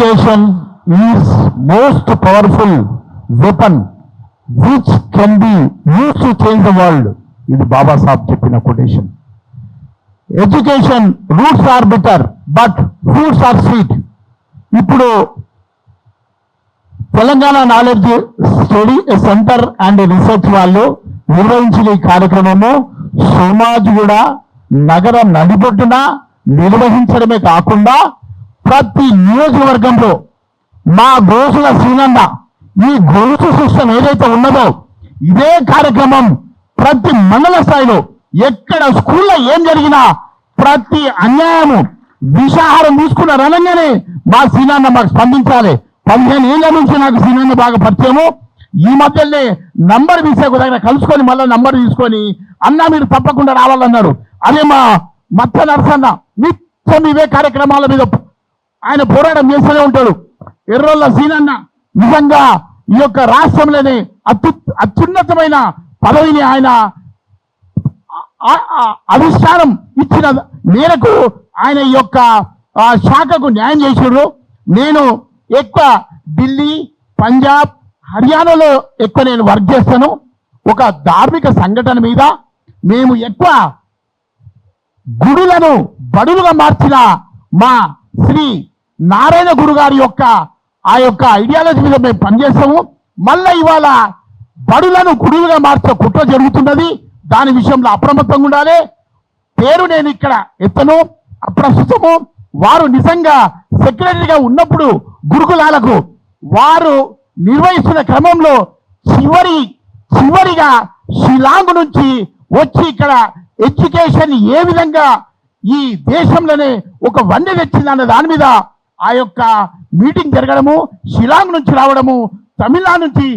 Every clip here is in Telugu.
Education is most powerful weapon which can be use to change the world ఇది బాబాసాహెబ్ చెప్పిన quotation education roots are bitter but fruits are sweet ఇప్పుడు Telangana knowledge study centre and research వాళ్ళు నిర్వహించిన ఈ కార్యక్రమము సోమాజ్ కూడా నగర నడిబొడ్డున నిర్వహించడమే కాకుండా ప్రతి నియోజకవర్గంలో మా గోసుల శ్రీనన్న ఈ గొలుసు సిస్టమ్ ఏదైతే ఉన్నదో ఇదే కార్యక్రమం ప్రతి మండల స్థాయిలో ఎక్కడ స్కూల్లో ఏం జరిగినా ప్రతి అన్యాయము విషాహారం తీసుకున్న రణంగానే మా శ్రీనాన్న మాకు స్పందించాలి. పదిహేను ఏళ్ళ నుంచి నాకు శ్రీనాన్న బాగా పరిచయము. ఈ మధ్యలోనే నంబర్ తీసేకు దగ్గర కలుసుకొని మళ్ళీ నంబర్ తీసుకొని అన్న మీరు తప్పకుండా రావాలన్నారు. అదే మా మత్స్య నరసన్న నిత్యం ఇవే కార్యక్రమాల మీద ఆయన పోరాటం చేస్తూనే ఉంటాడు. ఎర్రోళ్ళ సీనన్న నిజంగా ఈ యొక్క రాష్ట్రంలోని అత్యు అత్యున్నతమైన పదవిని ఆయన అధిష్టానం ఇచ్చిన మేరకు ఆయన ఈ యొక్క శాఖకు న్యాయం చేసినారు నేను ఎక్కువ ఢిల్లీ పంజాబ్ హర్యానాలో ఎక్కువ నేను వర్క్ చేస్తాను. ఒక ధార్మిక సంఘటన మీద మేము ఎక్కువ గుడులను బడులుగా మార్చిన మా శ్రీ నారాయణ గురు గారి యొక్క ఆ యొక్క ఐడియాలజీ మీద మేము పనిచేస్తాము. మళ్ళా ఇవాళ బడులను గుడులుగా మార్చే కుట్ర జరుగుతున్నది. దాని విషయంలో అప్రమత్తంగా ఉండాలి. పేరు నేను ఇక్కడ ఎత్తను ప్రస్తుతము వారు నిజంగా సెక్రటరీగా ఉన్నప్పుడు గురుకులాలకు వారు నిర్వహిస్తున్న క్రమంలో చివరి చివరిగా షిలాంగ్ నుంచి వచ్చి ఇక్కడ ఎడ్యుకేషన్ ఏ విధంగా ఈ దేశంలోనే ఒక వండి తెచ్చిందన్న దాని మీద ఆ యొక్క మీటింగ్ జరగడము షిలాంగ్ నుంచి రావడము తమిళనాడు నుంచి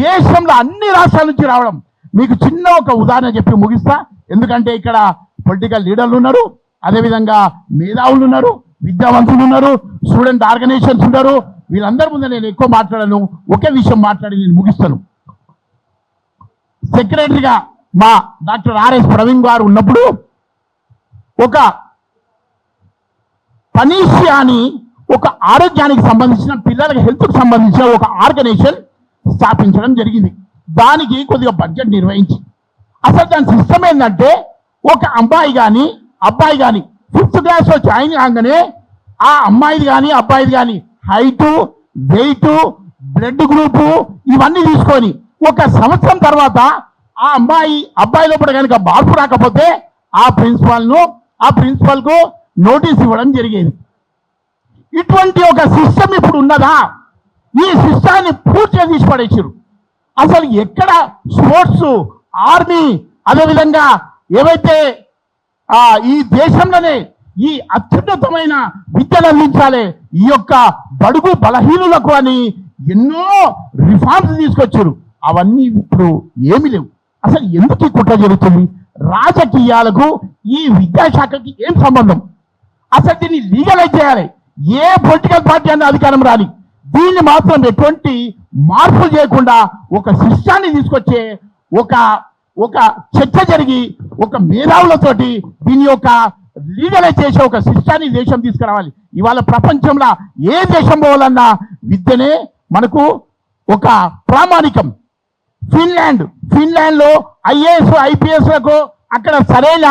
దేశంలో అన్ని రాష్ట్రాల నుంచి రావడం. మీకు చిన్న ఒక ఉదాహరణ చెప్పి ముగిస్తా. ఎందుకంటే ఇక్కడ పొలిటికల్ లీడర్లు ఉన్నారు అదేవిధంగా మేధావులు ఉన్నారు విద్యావంతులు ఉన్నారు స్టూడెంట్ ఆర్గనైజేషన్స్ ఉన్నారు. వీళ్ళందరి ముందు నేను ఎక్కువ మాట్లాడను ఒకే విషయం మాట్లాడి నేను ముగిస్తాను. సెక్రటరీగా మా డాక్టర్ ఆర్ఎస్ ప్రవీణ్ గారు ఉన్నప్పుడు ఒక పనీషియా అని ఒక ఆరోగ్యానికి సంబంధించిన పిల్లలకి హెల్త్కి సంబంధించిన ఒక ఆర్గనైజేషన్ స్థాపించడం జరిగింది. దానికి కొద్దిగా బడ్జెట్ నిర్వహించి అసలు దాని సిస్టమ్ ఏంటంటే ఒక అమ్మాయి కానీ అబ్బాయి కానీ ఫిఫ్త్ క్లాస్లో జాయిన్ కాగానే ఆ అమ్మాయిది కానీ అబ్బాయిది కానీ హైటు వెయిట్ బ్లడ్ గ్రూపు ఇవన్నీ తీసుకొని ఒక సంవత్సరం తర్వాత ఆ అమ్మాయి అబ్బాయి లోపల కనుక మార్పు రాకపోతే ఆ ప్రిన్సిపాల్ను ఆ ప్రిన్సిపాల్కు నోటీస్ ఇవ్వడం జరిగేది. ఇటువంటి ఒక సిస్టమ్ ఇప్పుడు ఉన్నదా? ఈ సిస్టాన్ని పూర్తిగా తీసి పడేసారు అసలు ఎక్కడ స్పోర్ట్స్ ఆర్మీ అదేవిధంగా ఏవైతే ఈ దేశంలోనే ఈ అత్యున్నతమైన విద్యను అందించాలి ఈ యొక్క బడుగు బలహీనులకు అని ఎన్నో రిఫార్మ్స్ తీసుకొచ్చారు అవన్నీ ఇప్పుడు ఏమి లేవు. అసలు ఎందుకు ఈ కుట్ర జరుగుతుంది? రాజకీయాలకు ఈ విద్యాశాఖకి ఏం సంబంధం? అసలు దీన్ని లీగలైజ్ చేయాలి. ఏ పొలిటికల్ పార్టీ అన్న అధికారం రాని. దీన్ని మాత్రం ఎటువంటి మార్పులు చేయకుండా ఒక శిష్యాన్ని తీసుకొచ్చే ఒక ఒక చర్చ జరిగి ఒక మేధావులతోటి దీని యొక్క లీగలైజ్ చేసే ఒక శిష్యాన్ని దేశం తీసుకురావాలి. ఇవాళ ప్రపంచంలో ఏ దేశం పోవాలన్నా విద్యనే మనకు ఒక ప్రామాణికం. ఫిన్లాండ్ ఫిన్లాండ్లో ఐఏఎస్ ఐపీఎస్లకు అక్కడ సరైన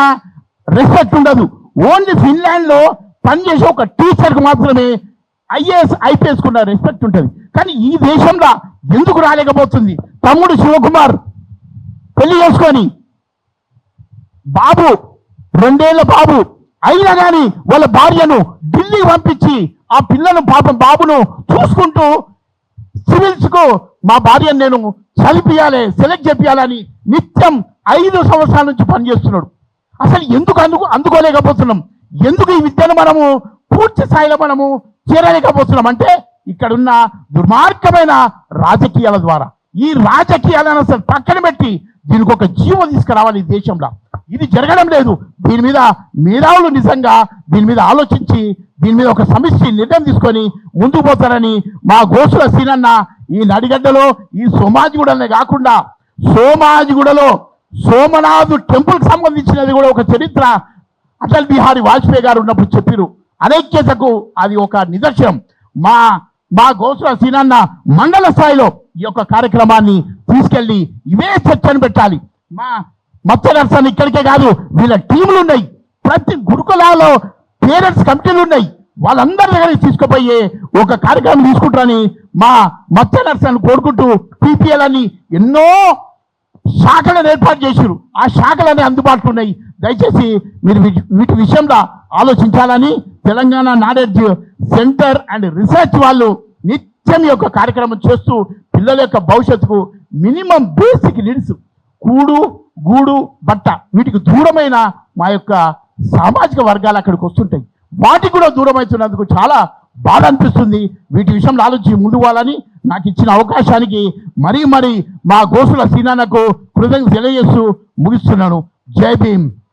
రెస్పెక్ట్ ఉండదు. ఓన్లీ ఫిన్లాండ్లో పనిచేసే ఒక టీచర్కి మాత్రమే ఐఏఎస్ ఐపీఎస్ కూడా రెస్పెక్ట్ ఉంటుంది. కానీ ఈ దేశంలో ఎందుకు రాలేకపోతుంది? తమ్ముడు శివకుమార్ పెళ్ళి చేసుకొని బాబు రెండేళ్ళ బాబు అయినా కానీ వాళ్ళ భార్యను ఢిల్లీ పంపించి ఆ పిల్లను పాపం బాబును చూసుకుంటూ సివిల్స్కు మా భార్యను నేను చదివియాలి సెలెక్ట్ చేపియాలని నిత్యం ఐదు సంవత్సరాల నుంచి పనిచేస్తున్నాడు. అసలు ఎందుకు అందుకు అందుకోలేకపోతున్నాం? ఎందుకు ఈ విద్యను మనము పూర్తి స్థాయిలో మనము చేరలేకపోతున్నాం? అంటే ఇక్కడున్న దుర్మార్గమైన రాజకీయాల ద్వారా. ఈ రాజకీయాలను అసలు పక్కన పెట్టి దీనికి ఒక జీవం తీసుకురావాలి ఈ దేశంలో. ఇది జరగడం లేదు. దీని మీద మేధావులు నిజంగా దీని మీద ఆలోచించి దీని మీద ఒక సమిష్టి నిర్ణయం తీసుకొని ముందుకు పోతారని మా గోసుల సీనన్న ఈ నడిగడ్డలో ఈ సోమాజిగూడనే కాకుండా సోమాజిగూడలో సోమనాథు టెంపుల్కి సంబంధించినది కూడా ఒక చరిత్ర అటల్ బిహారీ వాజ్పేయి గారు ఉన్నప్పుడు చెప్పిరు అనేక్యతకు అది ఒక నిదర్శనం. మా మా గోసుల సీనన్న మండల స్థాయిలో ఈ యొక్క కార్యక్రమాన్ని తీసుకెళ్ళి ఇవే చర్చను పెట్టాలి. మా మత్స్య నర్సన్ ఇక్కడికే కాదు వీళ్ళ టీములు ఉన్నాయి. ప్రతి గురుకులాలో పేరెంట్స్ కమిటీలు ఉన్నాయి. వాళ్ళందరి దగ్గర తీసుకుపోయే ఒక కార్యక్రమం తీసుకుంటారని మా మత్స్య నర్సన్ కోరుకుంటూ పీపీఎల్ అని ఎన్నో శాఖలను ఏర్పాటు చేశారు ఆ శాఖలన్నీ అందుబాటులో ఉన్నాయి. దయచేసి మీరు వీటి- వీటి విషయంలో ఆలోచించాలని Telangana knowledge centre and research వాళ్ళు నిత్యం యొక్క కార్యక్రమం చేస్తూ పిల్లల యొక్క భవిష్యత్తుకు మినిమం బేసిక్ నీడ్స్ కూడు గూడు బట్ట వీటికి దూరమైన మా యొక్క సామాజిక వర్గాలు అక్కడికి వస్తుంటాయి. వాటికి కూడా దూరం అవుతున్నందుకు చాలా బాధ అనిపిస్తుంది. వీటి విషయంలో ఆలోచించి ముందుకోవాలని నాకు ఇచ్చిన అవకాశానికి మరీ మరీ మా గోసుల సీనానకు కృతజ్ఞత తెలియజేస్తూ ముగిస్తున్నాను. జై భీమ్.